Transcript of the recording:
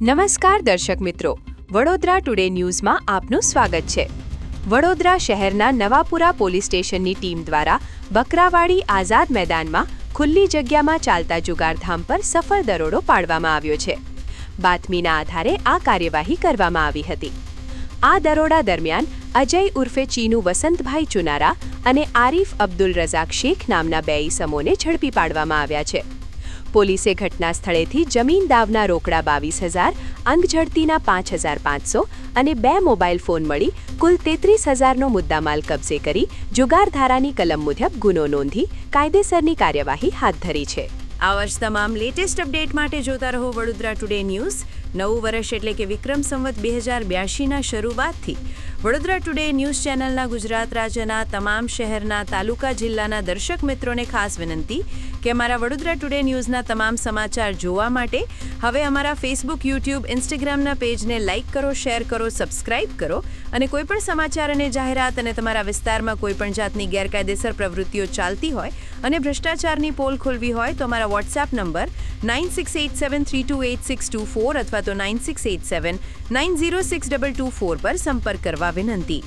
નમસ્કાર દર્શક મિત્રો. વડોદરા ટુડે ન્યૂઝમાં આપનું સ્વાગત છે. વડોદરા શહેરના નવાપુરા પોલીસ સ્ટેશનની ટીમ દ્વારા બકરાવાડી આઝાદ મેદાનમાં ખુલ્લી જગ્યામાં ચાલતા જુગારધામ પર સફળ દરોડો પાડવામાં આવ્યો છે. બાતમીના આધારે આ કાર્યવાહી કરવામાં આવી હતી. આ દરોડા દરમિયાન અજય ઉર્ફે ચીનુ વસંતભાઈ ચુનારા અને આરીફ અબ્દુલ રઝાક શેખ નામના બે ઈસમોને ઝડપી પાડવામાં આવ્યા છે. પોલીસે ઘટના સ્થળેથી જમીન દાવના રોકડા બાવીસ હજાર, અંગ ઝડતીના પાંચ હજાર પાંચસો અને બે મોબાઈલ ફોન મળી કુલ તેત્રીસ હજારનો મુદ્દામાલ કબજે કરી જુગારધારાની કલમ મુજબ ગુનો નોંધી કાયદેસરની કાર્યવાહી હાથ ધરી છે. આવા જ તમામ લેટેસ્ટ અપડેટ માટે જોતા રહો વડોદરા ટુડે ન્યૂઝ. નવું વર્ષ એટલે કે વિક્રમ સંવત બે હજાર બ્યાસીના શરૂઆતથી વડોદરા ટુડે ન્યૂઝ ચેનલના ગુજરાત રાજ્યના તમામ શહેરના તાલુકા જિલ્લાના દર્શક મિત્રોને ખાસ વિનંતી કે અમારા વડોદરા ટુડે ન્યૂઝના તમામ સમાચાર જોવા માટે હવે અમારા ફેસબુક યુટ્યુબ ઇન્સ્ટાગ્રામના પેજને લાઇક કરો, શેર કરો, સબસ્ક્રાઇબ કરો અને કોઈપણ સમાચાર અને જાહેરાત અને તમારા વિસ્તારમાં કોઈપણ જાતની ગેરકાયદેસર પ્રવૃત્તિઓ ચાલતી હોય અને ભ્રષ્ટાચારની પોલ ખોલવી હોય તો અમારા WhatsApp number nine six eight seven three two eight six two four અથવા તો nine six eight seven nine zero six double two four પર સંપર્ક કરવા વિનંતી